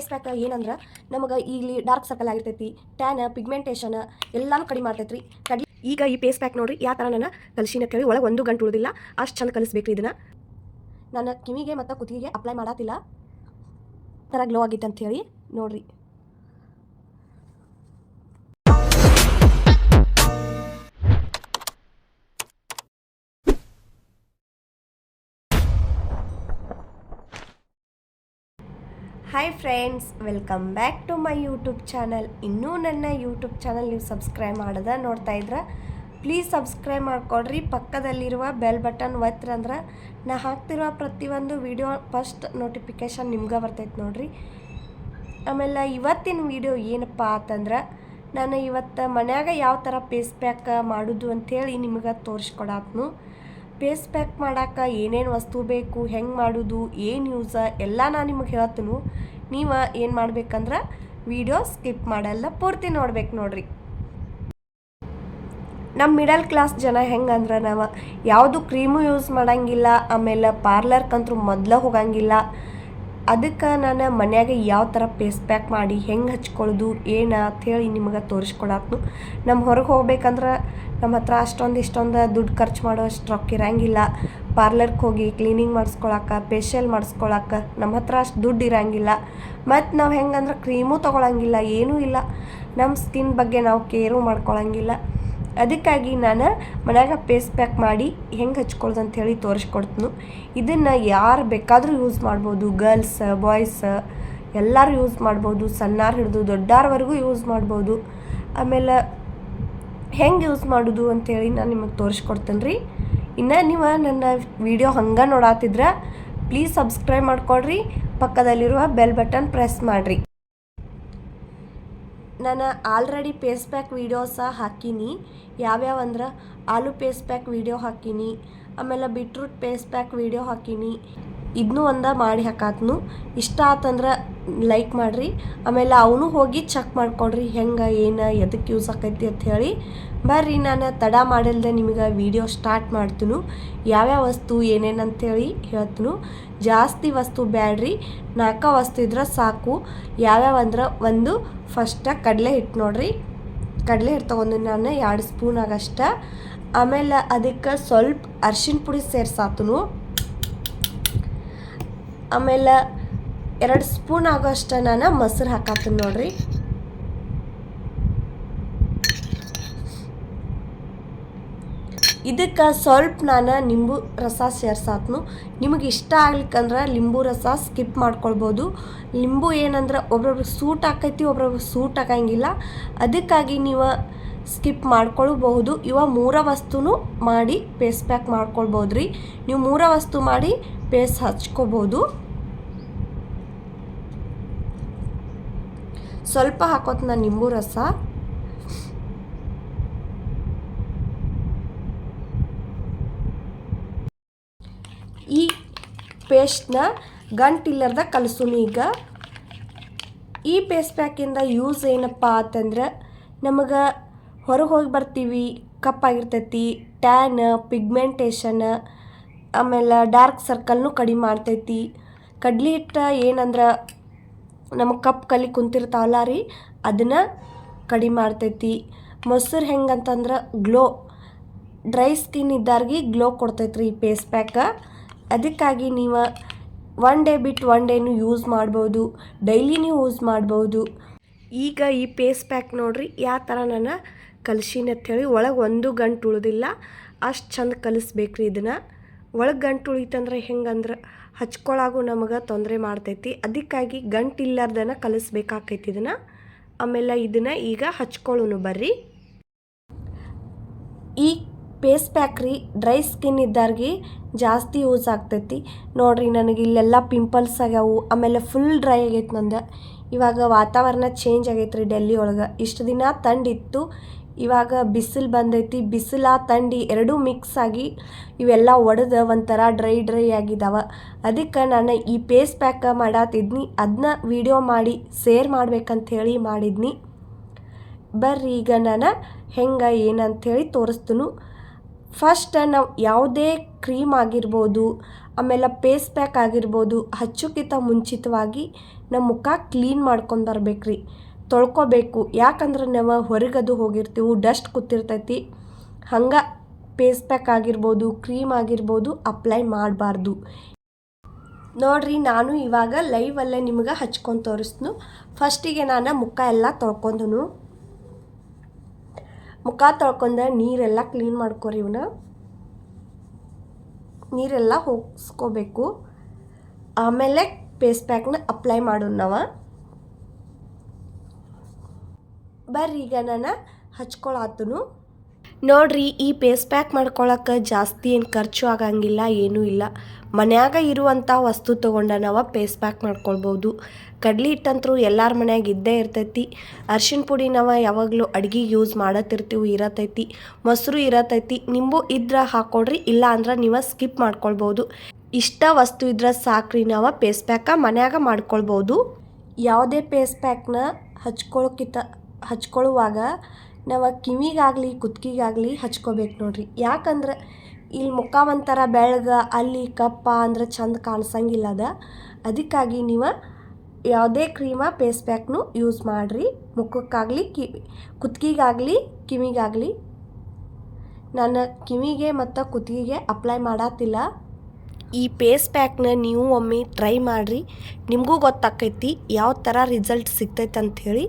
Face pack ಏನಂದ್ರೆ ನಮಗೆ ಇಲ್ಲಿ ಡಾರ್ಕ್ ಸರ್ಕಲ್ ಆಗಿರ್ತೈತಿ ಟ್ಯಾನ್ ಪಿಗ್ಮೆಂಟೇಷನ್ ಎಲ್ಲಾನು ಕಡಿಮೆ ಮಾಡ್ತೈತಿ ಕಡಿ ಈಗ ಈ ಫೇಸ್ ಪ್ಯಾಕ್ ನೋಡ್ರಿ ಯಾವ ಥರ ನನ್ನ ಕಲಸಿನ ಕೇಳಿ ಒಳಗೆ ಒಂದು ಗಂಟೆ ಉಳಿದಿಲ್ಲ, ಅಷ್ಟು ಚಂದ ಕಲಿಸ್ಬೇಕ್ರಿ ಇದನ್ನ. ನಾನು ಕಿವಿಗೆ ಮತ್ತು ಕುತ್ತಿಗೆಗೆ ಅಪ್ಲೈ ಮಾಡತ್ತಿಲ್ಲ ಥರ ಗ್ಲೋ ಆಗಿತ್ತು ಹೇಳಿ ನೋಡ್ರಿ. Hi friends welcome back to my YouTube channel ಇನ್ನೂ ನನ್ನ ಯೂಟ್ಯೂಬ್ ಚಾನಲ್ ನೀವು ಸಬ್ಸ್ಕ್ರೈಬ್ ಮಾಡದ ನೋಡ್ತಾ ಇದ್ರ? ಪ್ಲೀಸ್ ಸಬ್ಸ್ಕ್ರೈಬ್ ಮಾಡ್ಕೊಳ್ರಿ ಪಕ್ಕದಲ್ಲಿರುವ ಬೆಲ್ ಬಟನ್ ಒತ್ತರ ಅಂದ್ರೆ ನಾ ಹಾಕ್ತಿರುವ ಪ್ರತಿಯೊಂದು ವಿಡಿಯೋ ಫಸ್ಟ್ ನೋಟಿಫಿಕೇಶನ್ ನಿಮ್ಗೆ ಬರ್ತೈತೆ ನೋಡ್ರಿ. ಆಮೇಲೆ ಇವತ್ತಿನ ವಿಡಿಯೋ ಏನಪ್ಪ ಅಂತಂದ್ರೆ, ನಾನು ಇವತ್ತು ಮನ್ಯಾಗ ಯಾವ ಥರ ಪೇಸ್ ಪ್ಯಾಕ್ ಮಾಡೋದು ಅಂಥೇಳಿ ನಿಮಗೆ ತೋರಿಸ್ಕೊಡಾತ್ನು. ಪೇಸ್ ಪ್ಯಾಕ್ ಮಾಡಕ್ಕೆ ಏನೇನು ವಸ್ತು ಬೇಕು, ಹೆಂಗೆ ಮಾಡೋದು ಏನು ಯೂಸ ಎಲ್ಲ ನಾನು ನಿಮಗೆ ಹೇಳ್ತೀನಿ. ನೀವು ಏನು ಮಾಡ್ಬೇಕಂದ್ರೆ ವಿಡಿಯೋ ಸ್ಕಿಪ್ ಮಾಡಲ್ಲ, ಪೂರ್ತಿ ನೋಡ್ಬೇಕು ನೋಡ್ರಿ. ನಮ್ಮ ಮಿಡಲ್ ಕ್ಲಾಸ್ ಜನ ಹೆಂಗಂದ್ರೆ ನಾವು, ಯಾವುದು ಕ್ರೀಮು ಯೂಸ್ ಮಾಡಂಗಿಲ್ಲ, ಆಮೇಲೆ ಪಾರ್ಲರ್ಕಂತೂ ಮೊದಲ ಹೋಗಂಗಿಲ್ಲ. ಅದಕ್ಕೆ ನಾನು ಮನ್ಯಾಗ ಯಾವ ಥರ ಪೇಸ್ ಪ್ಯಾಕ್ ಮಾಡಿ ಹೆಂಗೆ ಹಚ್ಕೊಳ್ಳೋದು, ಏನು ಅಂಥೇಳಿ ನಿಮಗೆ ತೋರಿಸ್ಕೊಡಾಕ್ನು. ನಮ್ಮ ಹೊರಗೆ ಹೋಗ್ಬೇಕಂದ್ರೆ ನಮ್ಮ ಹತ್ರ ಅಷ್ಟೊಂದು ಇಷ್ಟೊಂದು ದುಡ್ಡು ಖರ್ಚು ಮಾಡೋ ಅಷ್ಟು ರೊಕ್ಕ ಇರಂಗಿಲ್ಲ ಪಾರ್ಲರ್ಗೆ ಹೋಗಿ ಕ್ಲೀನಿಂಗ್ ಮಾಡಿಸ್ಕೊಳಕ್ಕೆ ಫೇಶಿಯಲ್ ಮಾಡಿಸ್ಕೊಳಕ್ಕೆ ನಮ್ಮ ಹತ್ರ ಅಷ್ಟು ದುಡ್ಡು ಇರಂಗಿಲ್ಲ. ಮತ್ತು ನಾವು ಹೆಂಗಂದ್ರೆ ಕ್ರೀಮೂ ತೊಗೊಳಂಗಿಲ್ಲ, ಏನೂ ಇಲ್ಲ. ನಮ್ಮ ಸ್ಕಿನ್ ಬಗ್ಗೆ ನಾವು ಕೇರೂ ಮಾಡ್ಕೊಳಂಗಿಲ್ಲ. ಅದಕ್ಕಾಗಿ ನಾನು ಮನ್ಯಾಗ ಪೇಸ್ ಪ್ಯಾಕ್ ಮಾಡಿ ಹೆಂಗೆ ಹಚ್ಕೊಳ್ಳೋದು ಅಂತ ಹೇಳಿ ತೋರಿಸ್ಕೊಡ್ತೀನಿ. ಇದನ್ನು ಯಾರು ಬೇಕಾದರೂ ಯೂಸ್ ಮಾಡ್ಬೋದು. ಗರ್ಲ್ಸ್ ಬಾಯ್ಸ್ ಎಲ್ಲರೂ ಯೂಸ್ ಮಾಡ್ಬೋದು. ಸಣ್ಣಾರು ಹಿಡಿದು ದೊಡ್ಡಾರವರೆಗೂ ಯೂಸ್ ಮಾಡ್ಬೋದು. ಆಮೇಲೆ ಹೆಂಗೆ ಯೂಸ್ ಮಾಡೋದು ಅಂಥೇಳಿ ನಾನು ನಿಮಗೆ ತೋರಿಸ್ಕೊಡ್ತೇನೆ ರೀ ಇನ್ನು ನೀವು ನನ್ನ ವಿಡಿಯೋ ಹಂಗೆ ನೋಡಾತಿದ್ರೆ ಪ್ಲೀಸ್ ಸಬ್ಸ್ಕ್ರೈಬ್ ಮಾಡ್ಕೊಳ್ರಿ ಪಕ್ಕದಲ್ಲಿರುವ ಬೆಲ್ ಬಟನ್ ಪ್ರೆಸ್ ಮಾಡಿರಿ. ನಾನು ಆಲ್ರೆಡಿ ಪೇಸ್ ಪ್ಯಾಕ್ ವೀಡಿಯೋಸ ಹಾಕೀನಿ. ಯಾವ್ಯಾವ ಅಂದ್ರೆ ಆಲೂ ಪೇಸ್ ಪ್ಯಾಕ್ ವೀಡಿಯೋ ಹಾಕೀನಿ, ಆಮೇಲೆ ಬಿಟ್ರೂಟ್ ಪೇಸ್ ಪ್ಯಾಕ್ ವೀಡಿಯೋ ಹಾಕೀನಿ. ಇದನ್ನೂ ಒಂದು ಮಾಡಿ ಹಾಕಾತ್ನು. ಇಷ್ಟ ಆತಂದ್ರೆ ಲೈಕ್ ಮಾಡಿರಿ. ಆಮೇಲೆ ಅವನು ಹೋಗಿ ಚೆಕ್ ಮಾಡ್ಕೊಡ್ರಿ, ಹೆಂಗೆ, ಏನು ಎದಕ್ಕೆ ಯೂಸ್ ಆಕೈತಿ ಅಂತ ಹೇಳಿ. ಬರ್ರಿ, ನಾನು ತಡ ಮಾಡಿಲ್ದೆ ನಿಮಗೆ ವಿಡಿಯೋ ಸ್ಟಾರ್ಟ್ ಮಾಡ್ತೀನಿ. ಯಾವ್ಯಾವ ವಸ್ತು, ಏನೇನು ಅಂತೇಳಿ ಹೇಳ್ತೀನಿ. ಜಾಸ್ತಿ ವಸ್ತು ಬ್ಯಾಡ್ರಿ. ನಾಲ್ಕು ವಸ್ತು ಇದ್ರೆ ಸಾಕು. ಯಾವ್ಯಾವ ಅಂದ್ರೆ ಒಂದು ಫಸ್ಟ ಕಡಲೆ ಹಿಟ್ಟು ನೋಡ್ರಿ. ಕಡಲೆ ಹಿಟ್ಟು ತೊಗೊಂಡು ನಾನು ಎರಡು ಸ್ಪೂನ್ ಆಗಷ್ಟ. ಆಮೇಲೆ ಅದಕ್ಕೆ ಸ್ವಲ್ಪ ಅರ್ಶಿಣ ಪುಡಿ ಸೇರ್ಸಾತನು. ಆಮೇಲೆ ಎರಡು ಸ್ಪೂನ್ ಆಗೋ ಅಷ್ಟ ನಾನು ಮೊಸರು ಹಾಕಾತೀನಿ ನೋಡ್ರಿ. ಇದಕ್ಕೆ ಸ್ವಲ್ಪ ನಾನು ನಿಂಬು ರಸ ಸೇರ್ಸಾತ್ನು ನಿಮಗೆ ಇಷ್ಟ ಆಗ್ಲಿಕ್ಕಂದ್ರೆ ಲಿಂಬು ರಸ ಸ್ಕಿಪ್ ಮಾಡ್ಕೊಳ್ಬೋದು. ಲಿಂಬು ಏನಂದ್ರೆ ಒಬ್ರೊಬ್ರಿಗೆ ಸೂಟ್ ಆಕೈತಿ, ಒಬ್ರೊಬ್ರಿಗೆ ಸೂಟ್ ಆಗಂಗಿಲ್ಲ. ಅದಕ್ಕಾಗಿ ನೀವು ಸ್ಕಿಪ್ ಮಾಡ್ಕೊಳ್ಬಹುದು. ಇವ ಮೂರ ವಸ್ತುನೂ ಮಾಡಿ ಪೇಸ್ ಪ್ಯಾಕ್ ಮಾಡ್ಕೊಳ್ಬೋದು ರೀ ನೀವು ಮೂರ ವಸ್ತು ಮಾಡಿ ಪೇಸ್ ಹಚ್ಕೋಬೋದು. ಸ್ವಲ್ಪ ಹಾಕೋತ ನಾನು ನಿಂಬು ರಸ. ಈ ಪೇಸ್ಟ್ನ ಗಂಟಿಲ್ಲರ್ದ ಕಲಸೂನಿ ಈಗ. ಈ ಪೇಸ್ಟ್ ಪ್ಯಾಕಿಂದ ಯೂಸ್ ಏನಪ್ಪ ಅಂತಂದ್ರೆ ನಮಗೆ ಹೊರಗೆ ಹೋಗಿ ಬರ್ತೀವಿ ಕಪ್ಪಾಗಿರ್ತೈತಿ ಟ್ಯಾನ್ ಪಿಗ್ಮೆಂಟೇಷನ್ ಆಮೇಲೆ ಡಾರ್ಕ್ ಸರ್ಕಲ್ನು ಕಡಿಮೆ ಮಾಡ್ತೈತಿ. ಕಡ್ಲಿ ಹಿಟ್ಟು ಏನಂದ್ರೆ ನಮಗೆ ಕಪ್ ಕಲಿ ಕುಂತಿರ್ತಾವಲ್ಲ ರೀ, ಅದನ್ನು ಕಡಿಮೆ ಮಾಡ್ತೈತಿ. ಮೊಸರು ಹೆಂಗಂತಂದ್ರೆ ಗ್ಲೋ ಡ್ರೈ ಸ್ಕಿನ್ ಇದ್ದಾರ್ಗಿ ಗ್ಲೋ ಕೊಡ್ತೈತ್ರಿ ಈ ಪೇಸ್ ಪ್ಯಾಕ ಅದಕ್ಕಾಗಿ ನೀವು ಒನ್ ಡೇ ಬಿಟ್ಟು ಒನ್ ಡೇನು ಯೂಸ್ ಮಾಡ್ಬೋದು ಡೈಲಿನೂ ಯೂಸ್ ಮಾಡ್ಬೋದು. ಈಗ ಈ ಪೇಸ್ ಪ್ಯಾಕ್ ನೋಡ್ರಿ ಯಾವ ಥರ ನಾನು ಕಲಸಿನ ಹೇಳಿ ಒಳಗೆ ಒಂದು ಗಂಟು ಉಳಿದಿಲ್ಲ, ಅಷ್ಟು ಚಂದ ಕಲಿಸ್ಬೇಕ್ರಿ ಇದನ್ನು. ಒಳಗೆ ಗಂಟು ಉಳಿತಂದ್ರೆ ಹೆಂಗಂದ್ರೆ ಹಚ್ಕೊಳಾಗೂ ನಮಗೆ ತೊಂದರೆ ಮಾಡ್ತೈತಿ, ಅದಕ್ಕಾಗಿ ಗಂಟು ಇಲ್ಲಾರ್ದನ ಕಲಿಸ್ಬೇಕಾಕೈತಿ ಇದನ್ನು. ಆಮೇಲೆ ಇದನ್ನು ಈಗ ಹಚ್ಕೊಳ್ಳೋನು ಬರ್ರಿ. ಈ ಪೇಸ್ ಪ್ಯಾಕ್ ರೀ ಡ್ರೈ ಸ್ಕಿನ್ ಇದ್ದಾರ್ಗಿ ಜಾಸ್ತಿ ಯೂಸ್ ಆಗ್ತೈತಿ. ನೋಡ್ರಿ ನನಗೆ ಇಲ್ಲೆಲ್ಲ ಪಿಂಪಲ್ಸ್ ಆಗ್ಯಾವು, ಆಮೇಲೆ ಫುಲ್ ಡ್ರೈ ಆಗೈತೆ ನಂದು. ಇವಾಗ ವಾತಾವರಣ ಚೇಂಜ್ ಆಗೈತೆ ರೀ ಡೆಲ್ಲಿ ಒಳಗೆ. ಇಷ್ಟು ದಿನ ತಂಡಿತ್ತು ಇವಾಗ ಬಿಸಿಲು ಬಂದೈತಿ, ಬಿಸಿಲ ತಂಡಿ ಎರಡೂ ಮಿಕ್ಸ್ ಆಗಿ ಇವೆಲ್ಲ ಒಡೆದು ಒಂಥರ ಡ್ರೈ ಡ್ರೈ ಆಗಿದಾವ. ಅದಕ್ಕೆ ನಾನು ಈ ಪೇಸ್ ಪ್ಯಾಕ್ ಮಾಡತ್ತಿದ್ನಿ ಅದನ್ನ ವಿಡಿಯೋ ಮಾಡಿ ಸೇರ್ ಮಾಡ್ಬೇಕಂತ ಹೇಳಿ ಮಾಡಿದ್ನಿ. ಬರ್ರಿ ಈಗ ನಾನು ಹೆಂಗೆ ಏನಂಥೇಳಿ ತೋರಿಸ್ತೀನಿ. ಫಸ್ಟ್ ನಾವು ಯಾವುದೇ ಕ್ರೀಮ್ ಆಗಿರ್ಬೋದು, ಆಮೇಲೆ ಪೇಸ್ ಪ್ಯಾಕ್ ಆಗಿರ್ಬೋದು, ಹಚ್ಚೋಕ್ಕಿಂತ ಮುಂಚಿತವಾಗಿ ನಮ್ಮ ಮುಖ ಕ್ಲೀನ್ ಮಾಡ್ಕೊಂಡು ಬರ್ಬೇಕು ರೀ ತೊಳ್ಕೊಬೇಕು. ಯಾಕಂದ್ರೆ ನಾವು ಹೊರಗದು ಹೋಗಿರ್ತೀವಿ ಡಸ್ಟ್ ಕೂತಿರ್ತೈತಿ. ಹಂಗೆ ಪೇಸ್ ಪ್ಯಾಕ್ ಆಗಿರ್ಬೋದು ಕ್ರೀಮ್ ಆಗಿರ್ಬೋದು ಅಪ್ಲೈ ಮಾಡಬಾರ್ದು. ನೋಡ್ರಿ, ನಾನು ಇವಾಗ ಲೈವಲ್ಲೇ ನಿಮ್ಗೆ ಹಚ್ಕೊಂಡು ತೋರಿಸ್ನು. ಫಸ್ಟಿಗೆ ನಾನು ಮುಖ ಎಲ್ಲ ತೊಳ್ಕೊಂಡನು. ಮುಖ ತೊಳ್ಕೊಂಡ ನೀರೆಲ್ಲ ಕ್ಲೀನ್ ಮಾಡ್ಕೊರಿ ಇವನ್ನ ನೀರೆಲ್ಲ ಹೋಗಿಸ್ಕೋಬೇಕು. ಆಮೇಲೆ ಪೇಸ್ ಪ್ಯಾಕ್ನ ಅಪ್ಲೈ ಮಾಡೋಣ ನಾವು. ಬರ್ರಿ ಈಗ ನಾನು ಹಚ್ಕೊಳತ್ತನು ನೋಡ್ರಿ, ಈ ಪೇಸ್ ಪ್ಯಾಕ್ ಮಾಡ್ಕೊಳಕ್ಕೆ ಜಾಸ್ತಿ ಏನು ಖರ್ಚು ಆಗಂಗಿಲ್ಲ, ಏನೂ ಇಲ್ಲ. ಮನ್ಯಾಗ ಇರುವಂಥ ವಸ್ತು ತೊಗೊಂಡ ನಾವು ಪೇಸ್ ಪ್ಯಾಕ್ ಮಾಡ್ಕೊಳ್ಬೋದು. ಕಡ್ಲಿ ಹಿಟ್ಟಂತರೂ ಎಲ್ಲರ ಮನ್ಯಾಗ ಇದ್ದೇ ಇರ್ತೈತಿ. ಅರ್ಶಿಣ ಪುಡಿ ನಾವು ಯಾವಾಗಲೂ ಅಡ್ಗೆಗೆ ಯೂಸ್ ಮಾಡತ್ತಿರ್ತೀವಿ, ಇರತೈತಿ. ಮೊಸರು ಇರತೈತಿ. ನಿಂಬು ಇದ್ರೆ ಹಾಕೊಡ್ರಿ, ಇಲ್ಲ ಅಂದ್ರೆ ನೀವು ಸ್ಕಿಪ್ ಮಾಡ್ಕೊಳ್ಬೋದು. ಇಷ್ಟ ವಸ್ತು ಇದ್ರೆ ಸಾಕ್ರಿ, ನಾವು ಪೇಸ್ ಪ್ಯಾಕ ಮನ್ಯಾಗ ಮಾಡ್ಕೊಳ್ಬೋದು. ಯಾವುದೇ ಪೇಸ್ ಪ್ಯಾಕ್ನ ಹಚ್ಕೊಳಕ್ಕಿಂತ ಹಚ್ಕೊಳ್ಳುವಾಗ ನಾವು ಕಿವಿಗಾಗಲಿ ಕುತ್ತಿಗೆಗಾಗ್ಲಿ ಹಚ್ಕೋಬೇಕು ನೋಡ್ರಿ. ಯಾಕಂದ್ರೆ ಇಲ್ಲಿ ಮುಖ ಒಂಥರ ಬೆಳಗ, ಅಲ್ಲಿ ಕಪ್ಪ ಅಂದ್ರೆ ಚಂದ ಕಾಣಿಸಂಗಿಲ್ಲ ಅದ. ಅದಕ್ಕಾಗಿ ನೀವು ಯಾವುದೇ ಕ್ರೀಮ ಪೇಸ್ ಪ್ಯಾಕ್ನು ಯೂಸ್ ಮಾಡಿರಿ. ಮುಖಕ್ಕಾಗಲಿ ಕಿ ಕುತ್ತಿಗೆಗಾಗಲಿ ಕಿವಿಗಾಗಲಿ. ನಾನು ಕಿವಿಗೆ ಮತ್ತು ಕುತ್ತಿಗೆಗೆ ಅಪ್ಲೈ ಮಾಡತ್ತಿಲ್ಲ ಈ ಪೇಸ್ ಪ್ಯಾಕ್ನ ನೀವು ಒಮ್ಮೆ ಟ್ರೈ ಮಾಡಿರಿ. ನಿಮಗೂ ಗೊತ್ತಾಕೈತಿ ಯಾವ ಥರ ರಿಸಲ್ಟ್ ಸಿಗ್ತೈತೆ ಅಂಥೇಳಿ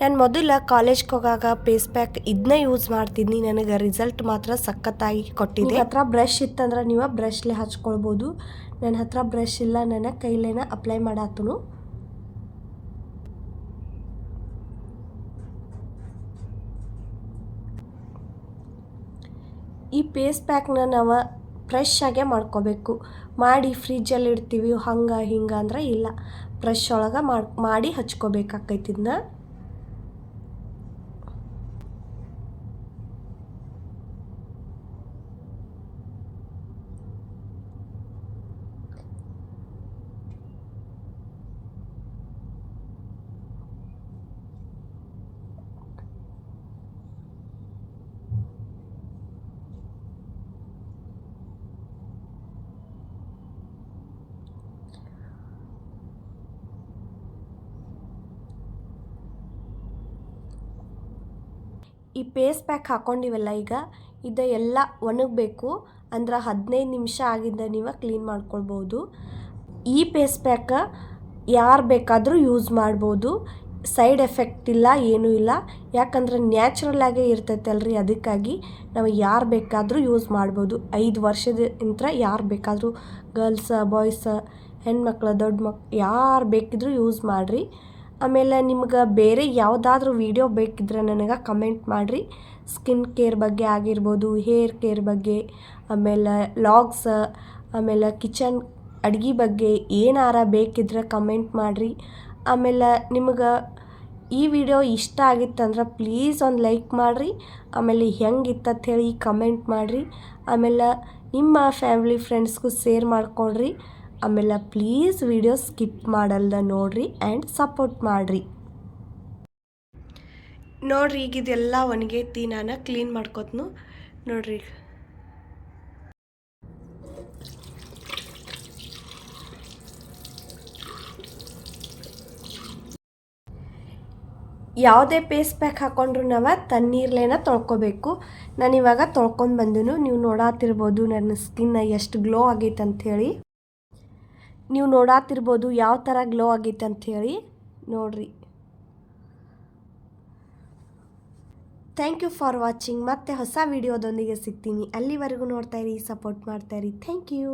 ನಾನು ಮೊದಲ ಕಾಲೇಜ್ಗೆ ಹೋಗಾಗ ಪೇಸ್ ಪ್ಯಾಕ್ ಇದನ್ನೇ ಯೂಸ್ ಮಾಡ್ತಿದ್ನಿ. ನನಗೆ ರಿಸಲ್ಟ್ ಮಾತ್ರ ಸಖತ್ತಾಗಿ ಕೊಟ್ಟಿದೆ. ಹತ್ರ ಬ್ರಷ್ ಇತ್ತಂದ್ರೆ ನೀವು ಬ್ರಷ್ಲೆ ಹಚ್ಕೊಳ್ಬೋದು. ನನ್ನ ಹತ್ರ ಬ್ರಷ್ ಇಲ್ಲ, ನನ್ನ ಕೈಲೇನ ಅಪ್ಲೈ ಮಾಡಾತನು. ಈ ಪೇಸ್ ಪ್ಯಾಕ್ನ ನಾವು ಫ್ರೆಶ್ ಆಗೇ ಮಾಡ್ಕೋಬೇಕು. ಮಾಡಿ ಫ್ರಿಜ್ಜಲ್ಲಿ ಇಡ್ತೀವಿ ಹಂಗೆ ಹಿಂಗೆ ಅಂದ್ರೆ ಇಲ್ಲ. ಫ್ರೆಶ್ ಒಳಗೆ ಮಾಡಿ ಮಾಡಿ ಹಚ್ಕೋಬೇಕಾಕೈತಿ ಇದನ್ನ ಈ ಪೇಸ್ ಪ್ಯಾಕ್ ಹಾಕ್ಕೊಂಡಿವಲ್ಲ ಈಗ, ಇದು ಎಲ್ಲ ಒಣಗಬೇಕು. ಅಂದ್ರೆ ಹದಿನೈದು ನಿಮಿಷ ಆಗಿದ್ದ ನೀವು ಕ್ಲೀನ್ ಮಾಡ್ಕೊಳ್ಬೋದು. ಈ ಪೇಸ್ ಪ್ಯಾಕ ಯಾರು ಬೇಕಾದರೂ ಯೂಸ್ ಮಾಡ್ಬೋದು. ಸೈಡ್ ಎಫೆಕ್ಟ್ ಇಲ್ಲ, ಏನೂ ಇಲ್ಲ. ಯಾಕಂದ್ರೆ ಇರ್ತೈತೆ ಇರ್ತೈತಲ್ರಿ ಅದಕ್ಕಾಗಿ ನಾವು ಯಾರು ಬೇಕಾದರೂ ಯೂಸ್ ಮಾಡ್ಬೋದು. ಐದು ವರ್ಷದ ನಂತರ ಯಾರು ಬೇಕಾದರೂ ಗರ್ಲ್ಸ ಬಾಯ್ಸ ಹೆಣ್ಮಕ್ಳು, ದೊಡ್ಡ ಮಕ್, ಯಾರು ಬೇಕಿದ್ರೂ ಯೂಸ್ ಮಾಡಿರಿ. ಆಮೇಲೆ ನಿಮ್ಗೆ ಬೇರೆ ಯಾವುದಾದ್ರೂ ವಿಡಿಯೋ ಬೇಕಿದ್ರೆ ನನಗೆ ಕಮೆಂಟ್ ಮಾಡಿರಿ. ಸ್ಕಿನ್ ಕೇರ್ ಬಗ್ಗೆ ಆಗಿರ್ಬೋದು ಹೇರ್ ಕೇರ್ ಬಗ್ಗೆ, ಆಮೇಲೆ ಲಾಗ್ಸ್ ಆಮೇಲೆ ಕಿಚನ್ ಅಡ್ಗೆ ಬಗ್ಗೆ ಏನಾರ ಬೇಕಿದ್ರೆ ಕಮೆಂಟ್ ಮಾಡಿರಿ. ಆಮೇಲೆ ನಿಮ್ಗೆ ಈ ವಿಡಿಯೋ ಇಷ್ಟ ಆಗಿತ್ತಂದ್ರೆ ಪ್ಲೀಸ್ ಒಂದು ಲೈಕ್ ಮಾಡಿರಿ. ಆಮೇಲೆ ಹೆಂಗಿತ್ತಂತ ಹೇಳಿ ಕಮೆಂಟ್ ಮಾಡಿರಿ. ಆಮೇಲೆ ನಿಮ್ಮ ಫ್ಯಾಮಿಲಿ ಫ್ರೆಂಡ್ಸ್ಗೂ ಶೇರ್ ಮಾಡ್ಕೊಳ್ರಿ. ಆಮೇಲೆ ಪ್ಲೀಸ್ ವಿಡಿಯೋ ಸ್ಕಿಪ್ ಮಾಡಲ್ದ ನೋಡ್ರಿ ಆ್ಯಂಡ್ ಸಪೋರ್ಟ್ ಮಾಡಿರಿ. ನೋಡ್ರಿ ಈಗ ಇದೆಲ್ಲ ಒಣಗೈತಿ ನಾನು ಕ್ಲೀನ್ ಮಾಡ್ಕೊತ್ನು. ನೋಡ್ರಿ ಯಾವುದೇ ಪೇಸ್ ಪ್ಯಾಕ್ ಹಾಕೊಂಡ್ರು ನಾವು ತಣ್ಣೀರ್ಲೇನ ತೊಳ್ಕೊಬೇಕು. ನಾನು ಇವಾಗ ತೊಳ್ಕೊಂಡು ಬಂದನು ನೀವು ನೋಡಾತಿರ್ಬೋದು ನನ್ನ ಸ್ಕಿನ್ನ ಎಷ್ಟು ಗ್ಲೋ ಆಗೈತೆ ಅಂಥೇಳಿ ನೀವು ನೋಡಾತಿರ್ಬೋದು ಯಾವ ಥರ ಗ್ಲೋ ಆಗೈತೆ ಅಂಥೇಳಿ ನೋಡ್ರಿ. ಥ್ಯಾಂಕ್ ಯು ಫಾರ್ ವಾಚಿಂಗ್ ಮತ್ತೆ ಹೊಸ ವಿಡಿಯೋದೊಂದಿಗೆ ಸಿಗ್ತೀನಿ. ಅಲ್ಲಿವರೆಗೂ ನೋಡ್ತಾಯಿರಿ ಸಪೋರ್ಟ್ ಮಾಡ್ತಾಯಿರಿ ಥ್ಯಾಂಕ್ ಯು